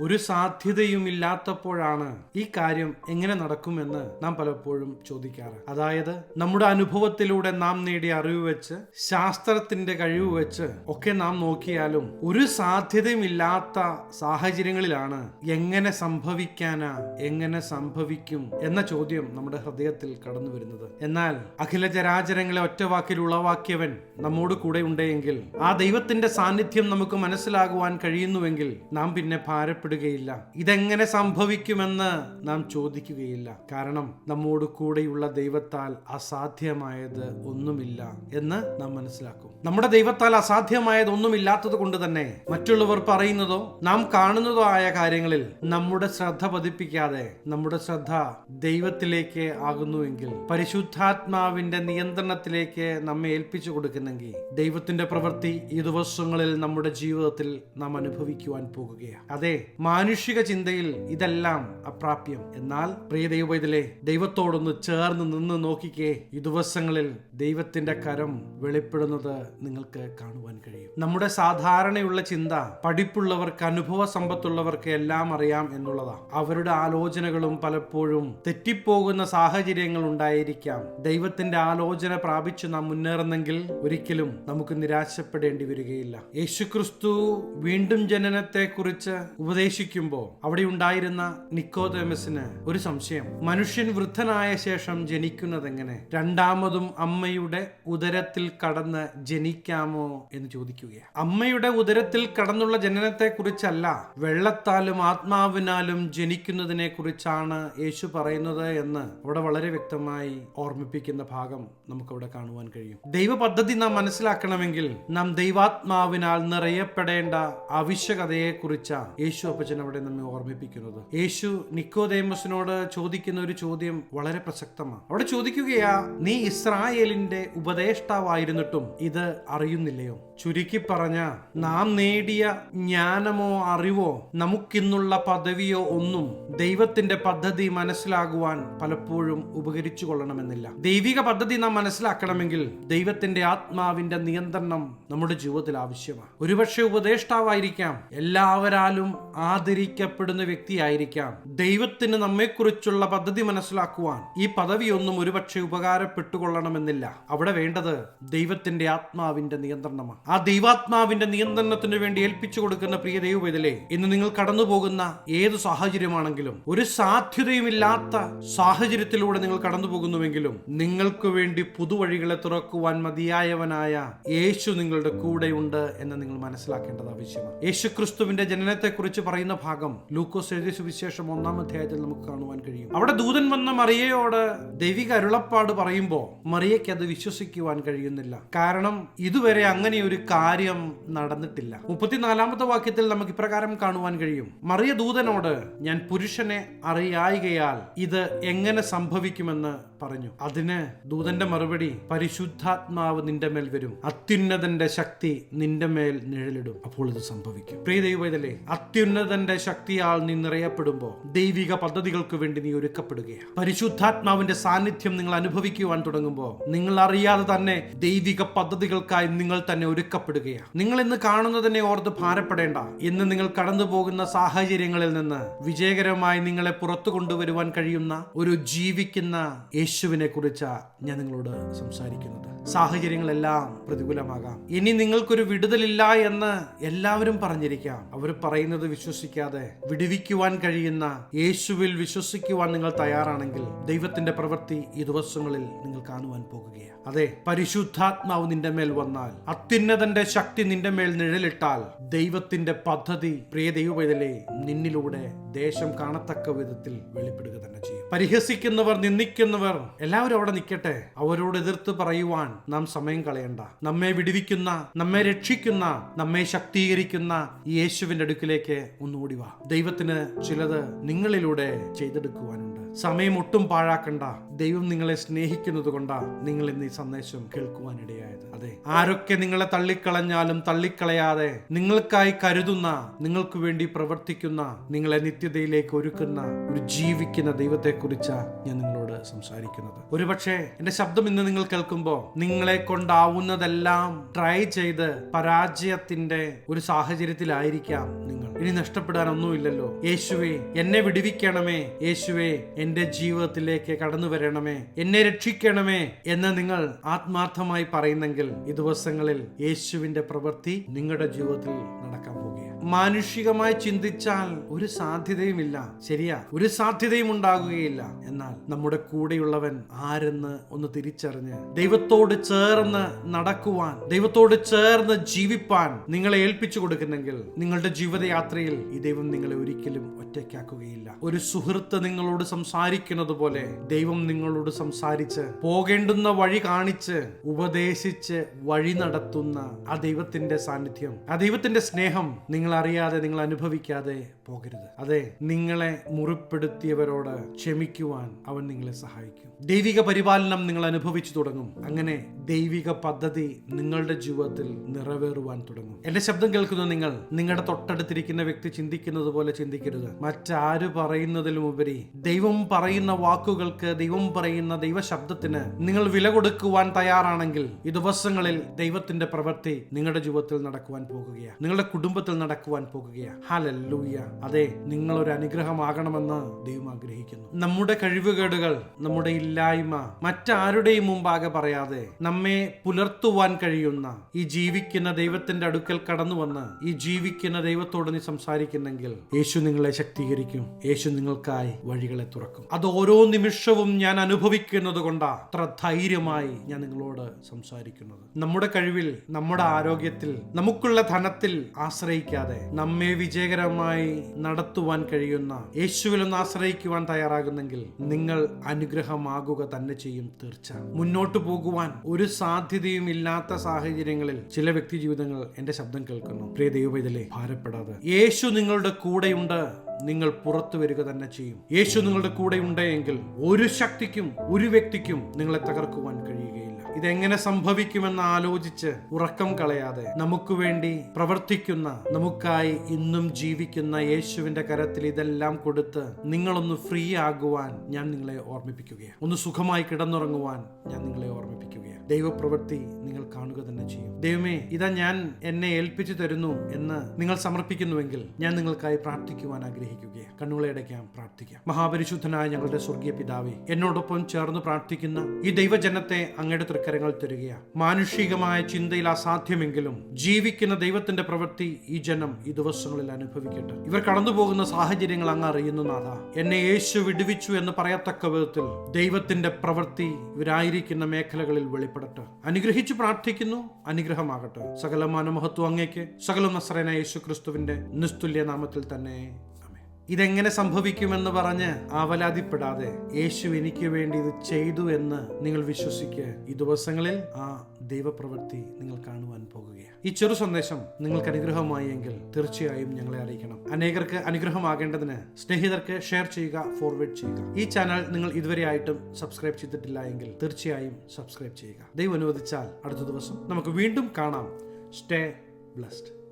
ഒരു സാധ്യതയും ഇല്ലാത്തപ്പോഴാണ് ഈ കാര്യം എങ്ങനെ നടക്കുമെന്ന് നാം പലപ്പോഴും ചോദിക്കാറ്. അതായത് നമ്മുടെ അനുഭവത്തിലൂടെ നാം നേടിയ അറിവ് വെച്ച് ശാസ്ത്രത്തിന്റെ കഴിവ് വെച്ച് ഒക്കെ നാം നോക്കിയാലും ഒരു സാധ്യതയും ഇല്ലാത്ത സാഹചര്യങ്ങളിലാണ് എങ്ങനെ സംഭവിക്കാനാ എങ്ങനെ സംഭവിക്കും എന്ന ചോദ്യം നമ്മുടെ ഹൃദയത്തിൽ കടന്നു വരുന്നത്. എന്നാൽ അഖില ചരാചരങ്ങളെ ഒറ്റ വാക്കിൽ ഉളവാക്കിയവൻ നമ്മോട് കൂടെ ഉണ്ടെങ്കിൽ ആ ദൈവത്തിന്റെ സാന്നിധ്യം നമുക്ക് മനസ്സിലാകുവാൻ കഴിയുന്നുവെങ്കിൽ നാം പിന്നെ ഭാരപ്പെടുകയില്ല ഇതെങ്ങനെ സംഭവിക്കുമെന്ന് നാം ചോദിക്കുകയില്ല. കാരണം നമ്മോട് കൂടെയുള്ള ദൈവത്താൽ അസാധ്യമായത് ഒന്നുമില്ല എന്ന് നാം മനസ്സിലാക്കും. നമ്മുടെ ദൈവത്താൽ അസാധ്യമായത് ഒന്നുമില്ലാത്തത് കൊണ്ട് തന്നെ മറ്റുള്ളവർ പറയുന്നതോ നാം കാണുന്നതോ ആയ കാര്യങ്ങളിൽ നമ്മുടെ ശ്രദ്ധ പതിപ്പിക്കാതെ നമ്മുടെ ശ്രദ്ധ ദൈവത്തിലേക്ക് ആകുന്നുവെങ്കിൽ പരിശുദ്ധാത്മാവിന്റെ നിയന്ത്രണത്തിലേക്ക് നമ്മെ ഏൽപ്പിച്ചു കൊടുക്കുന്നെങ്കിൽ ദൈവത്തിന്റെ പ്രവൃത്തി ഈ ദിവസങ്ങളിൽ നമ്മുടെ ജീവിതത്തിൽ നാം അനുഭവിക്കുവാൻ പോകുകയാണ്. അതെ മാനുഷിക ചിന്തയിൽ ഇതെല്ലാം അപ്രാപ്യം. എന്നാൽ പ്രിയ ദൈവത്തിലെ ദൈവത്തോടൊന്ന് ചേർന്ന് നിന്ന് നോക്കിക്കേ ഈ ദിവസങ്ങളിൽ ദൈവത്തിന്റെ കരം വെളിപ്പെടുന്നത് നിങ്ങൾക്ക് കാണുവാൻ കഴിയും. നമ്മുടെ സാധാരണയുള്ള ചിന്ത പഠിപ്പുള്ളവർക്ക് അനുഭവ സമ്പത്തുള്ളവർക്ക് എല്ലാം അറിയാം എന്നുള്ളതാ. അവരുടെ ആലോചനകളും പലപ്പോഴും തെറ്റിപ്പോകുന്ന സാഹചര്യങ്ങൾ ഉണ്ടായിരിക്കാം. ദൈവത്തിന്റെ ആലോചന പ്രാപിച്ചു നാം മുന്നേറുന്നെങ്കിൽ ഒരിക്കലും നമുക്ക് നിരാശപ്പെടേണ്ടി വരികയില്ല. യേശുക്രിസ്തു വീണ്ടും ജനനത്തെ കുറിച്ച് ഉപദേശിക്കുമ്പോൾ അവിടെ ഉണ്ടായിരുന്ന നിക്കോദേമസിന് ഒരു സംശയം. മനുഷ്യൻ വൃദ്ധനായ ശേഷം ജനിക്കുന്നത് എങ്ങനെ രണ്ടാമതും അമ്മയുടെ ഉദരത്തിൽ കടന്ന് ജനിക്കാമോ എന്ന് ചോദിക്കുകയാണ്. അമ്മയുടെ ഉദരത്തിൽ കടന്നുള്ള ജനനത്തെ കുറിച്ചല്ല വെള്ളത്താലും ആത്മാവിനാലും ജനിക്കുന്നതിനെ കുറിച്ചാണ് യേശു പറയുന്നത് എന്ന് അവിടെ വളരെ വ്യക്തമായി ഓർമ്മിപ്പിക്കുന്ന ഭാഗം നമുക്കവിടെ കാണുവാൻ കഴിയും. ദൈവ പദ്ധതി നാം മനസ്സിലാക്കണമെങ്കിൽ നാം ദൈവാത്മാവിനാൽ നിറയപ്പെടേണ്ട ആവശ്യകതയെ കുറിച്ചാണ് യേശു അപ്പച്ചൻ അവിടെ നമ്മെ ഓർമ്മിപ്പിക്കുന്നത്. യേശു നിക്കോദേമസിനോട് ചോദിക്കുന്ന ഒരു ചോദ്യം വളരെ പ്രസക്തമാണ്. അവിടെ ചോദിക്കുകയാ നീ ഇസ്രായേലിന്റെ ഉപദേഷ്ടാവായിരുന്നിട്ടും ഇത് അറിയുന്നില്ലയോ? ചുരുക്കി പറഞ്ഞ നാം നേടിയ ജ്ഞാനമോ അറിവോ നമുക്കിന്നുള്ള പദവിയോ ഒന്നും ദൈവത്തിന്റെ പദ്ധതി മനസ്സിലാകുവാൻ പലപ്പോഴും ഉപകരിച്ചു കൊള്ളണമെന്നില്ല. ദൈവിക പദ്ധതി നാം മനസ്സിലാക്കണമെങ്കിൽ ദൈവത്തിന്റെ ആത്മാവിന്റെ നിയന്ത്രണം നമ്മുടെ ജീവിതത്തിൽ ആവശ്യമാണ്. ഒരുപക്ഷെ ഉപദേഷ്ടാവായിരിക്കാം എല്ലാവരാലും ആദരിക്കപ്പെടുന്ന വ്യക്തിയായിരിക്കാം. ദൈവത്തിന് നമ്മെക്കുറിച്ചുള്ള പദ്ധതി മനസ്സിലാക്കുവാൻ ഈ പദവിയൊന്നും ഒരുപക്ഷെ ഉപകാരപ്പെട്ടുകൊള്ളണമെന്നില്ല. അവിടെ വേണ്ടത് ദൈവത്തിന്റെ ആത്മാവിന്റെ നിയന്ത്രണമാണ്. ആ ദൈവാത്മാവിന്റെ നിയന്ത്രണത്തിന് വേണ്ടി ഏൽപ്പിച്ചു കൊടുക്കുന്ന പ്രിയ ദൈവവേദലെ ഇന്ന് നിങ്ങൾ കടന്നു പോകുന്ന ഏത് സാഹചര്യമാണെങ്കിലും ഒരു സാധ്യതയുമില്ലാത്ത സാഹചര്യത്തിലൂടെ നിങ്ങൾ കടന്നു പോകുന്നുവെങ്കിലും നിങ്ങൾക്ക് വേണ്ടി പുതുവഴികളെ തുറക്കുവാൻ മതിയായവനായ യേശു നിങ്ങളുടെ കൂടെയുണ്ട് എന്ന് നിങ്ങൾ മനസ്സിലാക്കേണ്ടത് ആവശ്യമാണ്. യേശു ക്രിസ്തുവിന്റെ ജനനത്തെ കുറിച്ച് പറയുന്ന ഭാഗം ലൂക്കോസ് എഴുതിയ സുവിശേഷം ഒന്നാം അധ്യായത്തിൽ നമുക്ക് കാണുവാൻ കഴിയും. അവിടെ ദൂതൻ വന്ന മറിയയോട് ദൈവിക അരുളപ്പാട് പറയുമ്പോൾ മറിയയ്ക്ക് അത് വിശ്വസിക്കുവാൻ കഴിയുന്നില്ല. കാരണം ഇതുവരെ അങ്ങനെ ഒരു കാര്യം നടന്നിട്ടില്ല. മുപ്പത്തിനാലാമത്തെ വാക്യത്തിൽ നമുക്ക് ഇപ്രകാരം കാണുവാൻ കഴിയും. മറിയ ദൂതനോട് ഞാൻ പുരുഷനെ അറിയായികയാൽ ഇത് എങ്ങനെ സംഭവിക്കുമെന്ന് പറഞ്ഞു. അതിന് ദൂതന്റെ മറുപടി പരിശുദ്ധാത്മാവ് നിന്റെ മേൽ വരും. അത്യുന്നതന്റെ ശക്തി നിന്റെ മേൽ നിഴലിടും. അപ്പോൾ ഇത് സംഭവിക്കും. പ്രിയ ദൈവത്തിലെ അത്യുന്നതന്റെ ശക്തിയാൽ നീ നിറയപ്പെടുമ്പോൾ ദൈവിക പദ്ധതികൾക്ക് വേണ്ടി നീ ഒരുക്കപ്പെടുകയാണ്. പരിശുദ്ധാത്മാവിന്റെ സാന്നിധ്യം നിങ്ങൾ അനുഭവിക്കുവാൻ തുടങ്ങുമ്പോൾ നിങ്ങൾ അറിയാതെ തന്നെ ദൈവിക പദ്ധതികൾക്കായി നിങ്ങൾ തന്നെ ഒരുക്കപ്പെടുകയാണ് നിങ്ങൾ ഇന്ന് കാണുന്നതിനെ ഓർത്ത് ഭാരപ്പെടേണ്ട. ഇന്ന് നിങ്ങൾ കടന്നു പോകുന്ന സാഹചര്യങ്ങളിൽ നിന്ന് വിജയകരമായി നിങ്ങളെ പുറത്തു കൊണ്ടുവരുവാൻ കഴിയുന്ന ഒരു ജീവിക്കുന്ന യേശുവിനെ കുറിച്ചാണ് ഞാൻ നിങ്ങളോട് സംസാരിക്കുന്നത്. സാഹചര്യങ്ങളെല്ലാം പ്രതികൂലമാകാം. ഇനി നിങ്ങൾക്കൊരു വിടുതലില്ല എന്ന് എല്ലാവരും പറഞ്ഞിരിക്കാം. അവർ പറയുന്നത് വിശ്വസിക്കാതെ വിടുവിക്കുവാൻ കഴിയുന്ന യേശുവിൽ വിശ്വസിക്കുവാൻ നിങ്ങൾ തയ്യാറാണെങ്കിൽ ദൈവത്തിന്റെ പ്രവൃത്തി ഈ ദിവസങ്ങളിൽ നിങ്ങൾ കാണുവാൻ പോകുകയാണ്. അതെ പരിശുദ്ധാത്മാവ് നിന്റെ മേൽ വന്നാൽ അത്യുന്നതന്റെ ശക്തി നിന്റെ മേൽ നിഴലിട്ടാൽ ദൈവത്തിന്റെ പദ്ധതി പ്രിയ ദൈവവേദലെ നിന്നിലൂടെ ദേശം കാണത്തക്ക വിധത്തിൽ വെളിപ്പെടുക തന്നെ ചെയ്യും. പരിഹസിക്കുന്നവർ നിന്ദിക്കുന്നവർ എല്ലാവരും അവിടെ നിൽക്കട്ടെ. അവരോട് എതിർത്ത് പറയുവാൻ നാം സമയം കളയണ്ട. നമ്മെ വിടുവിക്കുന്ന നമ്മെ രക്ഷിക്കുന്ന നമ്മെ ശക്തീകരിക്കുന്ന യേശുവിന്റെ അടുക്കിലേക്ക് ഒന്നുകൂടി വാ. ദൈവത്തിന് ചിലത് നിങ്ങളിലൂടെ ചെയ്തെടുക്കുവാനുണ്ട്. സമയം ഒട്ടും പാഴാക്കണ്ട. ദൈവം നിങ്ങളെ സ്നേഹിക്കുന്നത് കൊണ്ടാ നിങ്ങൾ ഇന്ന് ഈ സന്ദേശം കേൾക്കുവാനിടയായത്. അതെ ആരൊക്കെ നിങ്ങളെ തള്ളിക്കളഞ്ഞാലും തള്ളിക്കളയാതെ നിങ്ങൾക്കായി കരുതുന്ന നിങ്ങൾക്ക് വേണ്ടി പ്രവർത്തിക്കുന്ന നിങ്ങളെ നിത്യതയിലേക്ക് ഒരുക്കുന്ന ഒരു ജീവിക്കുന്ന ദൈവത്തെക്കുറിച്ചാണ് ഞാൻ നിങ്ങളോട് സംസാരിക്കുന്നത്. ഒരുപക്ഷെ എന്റെ ശബ്ദം ഇന്ന് നിങ്ങൾ കേൾക്കുമ്പോൾ നിങ്ങളെ കൊണ്ടാവുന്നതെല്ലാം ട്രൈ ചെയ്ത് പരാജയത്തിന്റെ ഒരു സാഹചര്യത്തിലായിരിക്കാം നിങ്ങൾ ഇനി നഷ്ടപ്പെടാനൊന്നുമില്ലല്ലോ. യേശുവേ എന്നെ വിടുവിക്കണമേ. യേശുവേ എന്റെ ജീവിതത്തിലേക്ക് കടന്നു വരണമേ. എന്നെ രക്ഷിക്കണമേ എന്ന് നിങ്ങൾ ആത്മാർത്ഥമായി പറയുന്നെങ്കിൽ ഈ ദിവസങ്ങളിൽ യേശുവിന്റെ പ്രവൃത്തി നിങ്ങളുടെ ജീവിതത്തിൽ നടക്കാൻ പോകുകയാണ്. മാനുഷികമായി ചിന്തിച്ചാൽ ഒരു സാധ്യതയുമില്ല. ശരിയാ ഒരു സാധ്യതയും ഉണ്ടാകുകയില്ല. എന്നാൽ നമ്മുടെ കൂടെയുള്ളവൻ ആരെന്ന് ഒന്ന് തിരിച്ചറിഞ്ഞ് ദൈവത്തോട് ചേർന്ന് നടക്കുവാൻ ദൈവത്തോട് ചേർന്ന് ജീവിപ്പാൻ നിങ്ങളെ ഏൽപ്പിച്ചു കൊടുക്കുന്നെങ്കിൽ നിങ്ങളുടെ ജീവിതയാത്രയിൽ ഈ ദൈവം നിങ്ങളെ ഒരിക്കലും ഒറ്റയ്ക്കാക്കുകയില്ല. ഒരു സുഹൃത്ത് നിങ്ങളോട് സംസാരിക്കുന്നത് പോലെ ദൈവം നിങ്ങളോട് സംസാരിച്ച് പോകേണ്ടുന്ന വഴി കാണിച്ച് ഉപദേശിച്ച് വഴി നടത്തുന്ന ആ ദൈവത്തിന്റെ സാന്നിധ്യം ആ ദൈവത്തിന്റെ സ്നേഹം നിങ്ങൾ അറിയാതെ നിങ്ങൾ അനുഭവിക്കാതെ പോകരുത്. അതെ നിങ്ങളെ മുറിപ്പെടുത്തിയവരോട് ക്ഷമിക്കുവാൻ അവൻ നിങ്ങളെ സഹായിക്കും. ദൈവിക പരിപാലനം നിങ്ങൾ അനുഭവിച്ചു തുടങ്ങും. അങ്ങനെ ദൈവിക പദ്ധതി നിങ്ങളുടെ ജീവിതത്തിൽ നിറവേറുവാൻ തുടങ്ങും. എന്റെ ശബ്ദം കേൾക്കുന്ന നിങ്ങൾ നിങ്ങളുടെ തൊട്ടടുത്തിരിക്കുന്ന വ്യക്തി ചിന്തിക്കുന്നത് പോലെ ചിന്തിക്കരുത്. മറ്റാര് പറയുന്നതിലും ഉപരി ദൈവം പറയുന്ന വാക്കുകൾക്ക് ദൈവം പറയുന്ന ദൈവശബ്ദത്തിന് നിങ്ങൾ വില കൊടുക്കുവാൻ തയ്യാറാണെങ്കിൽ ഈ ദിവസങ്ങളിൽ ദൈവത്തിന്റെ പ്രവൃത്തി നിങ്ങളുടെ ജീവിതത്തിൽ നടക്കുവാൻ പോകുകയാണ് നിങ്ങളുടെ കുടുംബത്തിൽ നടക്കുവാൻ പോകുകയാണ് ഹാലല്ലൂയ. അതെ നിങ്ങളൊരു അനുഗ്രഹമാകണമെന്ന് ദൈവം ആഗ്രഹിക്കുന്നു. നമ്മുടെ കഴിവുകേടുകൾ നമ്മുടെ ഇല്ലായ്മ മറ്റാരുടെയും മുമ്പാകെ പറയാതെ നമ്മെ പുലർത്തുവാൻ കഴിയുന്ന ഈ ജീവിക്കുന്ന ദൈവത്തിന്റെ അടുക്കൽ കടന്നു വന്ന് ഈ ജീവിക്കുന്ന ദൈവത്തോട് നീ സംസാരിക്കുന്നെങ്കിൽ യേശു നിങ്ങളെ ശക്തീകരിക്കും. യേശു നിങ്ങൾക്കായി വഴികളെ തുറക്കും. അത് ഓരോ നിമിഷവും ഞാൻ അനുഭവിക്കുന്നത് കൊണ്ടാ അത്ര ധൈര്യമായി ഞാൻ നിങ്ങളോട് സംസാരിക്കുന്നത്. നമ്മുടെ കഴിവിൽ നമ്മുടെ ആരോഗ്യത്തിൽ നമുക്കുള്ള ധനത്തിൽ ആശ്രയിക്കാതെ നമ്മെ വിജയകരമായി നടത്തുവാൻ കഴിയുന്ന യേശുവിലൊന്ന് ആശ്രയിക്കുവാൻ തയ്യാറാകുന്നെങ്കിൽ നിങ്ങൾ അനുഗ്രഹമാകുക തന്നെ ചെയ്യും തീർച്ച മുന്നോട്ട് പോകുവാൻ ഒരു സാധ്യതയും ഇല്ലാത്ത സാഹചര്യങ്ങളിൽ ചില വ്യക്തി ജീവിതങ്ങൾ എന്റെ ശബ്ദം കേൾക്കുന്നു. പ്രിയ ദൈവത്തിലെ ഭാരപ്പെടാതെ. യേശു നിങ്ങളുടെ കൂടെയുണ്ട് നിങ്ങൾ പുറത്തു വരിക തന്നെ ചെയ്യും. യേശു നിങ്ങളുടെ കൂടെ ഉണ്ടെങ്കിൽ ഒരു ശക്തിക്കും ഒരു വ്യക്തിക്കും നിങ്ങളെ തകർക്കുവാൻ കഴിയുകയില്ല. ഇതെങ്ങനെ സംഭവിക്കുമെന്ന് ആലോചിച്ച് ഉറക്കം കളയാതെ നമുക്ക് വേണ്ടി പ്രവർത്തിക്കുന്ന നമുക്കായി ഇന്നും ജീവിക്കുന്ന യേശുവിന്റെ കരത്തിൽ ഇതെല്ലാം കൊടുത്ത് നിങ്ങളൊന്ന് ഫ്രീ ആകുവാൻ ഞാൻ നിങ്ങളെ ഓർമ്മിപ്പിക്കുകയാണ്. ഒന്ന് സുഖമായി കിടന്നുറങ്ങുവാൻ ഞാൻ നിങ്ങളെ ഓർമ്മിപ്പിക്കുകയാണ്. ദൈവപ്രവൃത്തി നിങ്ങൾ കാണുക തന്നെ ചെയ്യും. ദൈവമേ ഇതാ ഞാൻ എന്നെ ഏൽപ്പിച്ചു തരുന്നു എന്ന് നിങ്ങൾ സമർപ്പിക്കുന്നുവെങ്കിൽ ഞാൻ നിങ്ങൾക്കായി പ്രാർത്ഥിക്കുവാൻ ആഗ്രഹിക്കുകയാണ്. കണ്ണുകളെ അടയ്ക്കാം പ്രാർത്ഥിക്കാം. മഹാപരിശുദ്ധനായ ഞങ്ങളുടെ സ്വർഗീയ പിതാവേ എന്നോടൊപ്പം ചേർന്ന് പ്രാർത്ഥിക്കുന്ന ഈ ദൈവജനത്തെ അങ്ങയുടെ തൃക്കരങ്ങൾ തരികയാണ്. മാനുഷികമായ ചിന്തയിൽ അസാധ്യമെങ്കിലും ജീവിക്കുന്ന ദൈവത്തിന്റെ പ്രവൃത്തി ഈ ജനം ഈ ദിവസങ്ങളിൽ അനുഭവിക്കട്ടെ. ഇവർ കടന്നുപോകുന്ന സാഹചര്യങ്ങൾ അങ്ങ് അറിയുന്നു നാഥ. എന്നെ യേശു വിടുവിച്ചു എന്ന് പറയത്തക്ക വിധത്തിൽ ദൈവത്തിന്റെ പ്രവൃത്തി ഇവരായിരിക്കുന്ന മേഖലകളിൽ വെളിപ്പെടട്ടെ. അനുഗ്രഹിച്ചു പ്രാർത്ഥിക്കുന്നു അനുഗ്രഹമാകട്ടെ. സകല മാനമഹത്വം അങ്ങേക്ക്. സകല നസ്രേന യേശു ക്രിസ്തുവിന്റെ നിസ്തുല്യ നാമത്തിൽ തന്നെ. ഇതെങ്ങനെ സംഭവിക്കുമെന്ന് പറഞ്ഞ് ആവലാതിപ്പെടാതെ യേശു എനിക്ക് വേണ്ടി ഇത് ചെയ്തു എന്ന് നിങ്ങൾ വിശ്വസിക്കുക. ഈ ദിവസങ്ങളിൽ ആ ദൈവപ്രവൃത്തി നിങ്ങൾ കാണുവാൻ പോകുകയാണ്. ഈ ചെറു സന്ദേശം നിങ്ങൾക്ക് അനുഗ്രഹമായി എങ്കിൽ തീർച്ചയായും ഞങ്ങളെ അറിയിക്കണം. അനേകർക്ക് അനുഗ്രഹമാകേണ്ടതിന് സ്നേഹിതർക്ക് ഷെയർ ചെയ്യുക ഫോർവേഡ് ചെയ്യുക. ഈ ചാനൽ നിങ്ങൾ ഇതുവരെ ആയിട്ടും സബ്സ്ക്രൈബ് ചെയ്തിട്ടില്ല എങ്കിൽ തീർച്ചയായും സബ്സ്ക്രൈബ് ചെയ്യുക. ദൈവം അനുവദിച്ചാൽ അടുത്ത ദിവസം നമുക്ക് വീണ്ടും കാണാം. Stay blessed.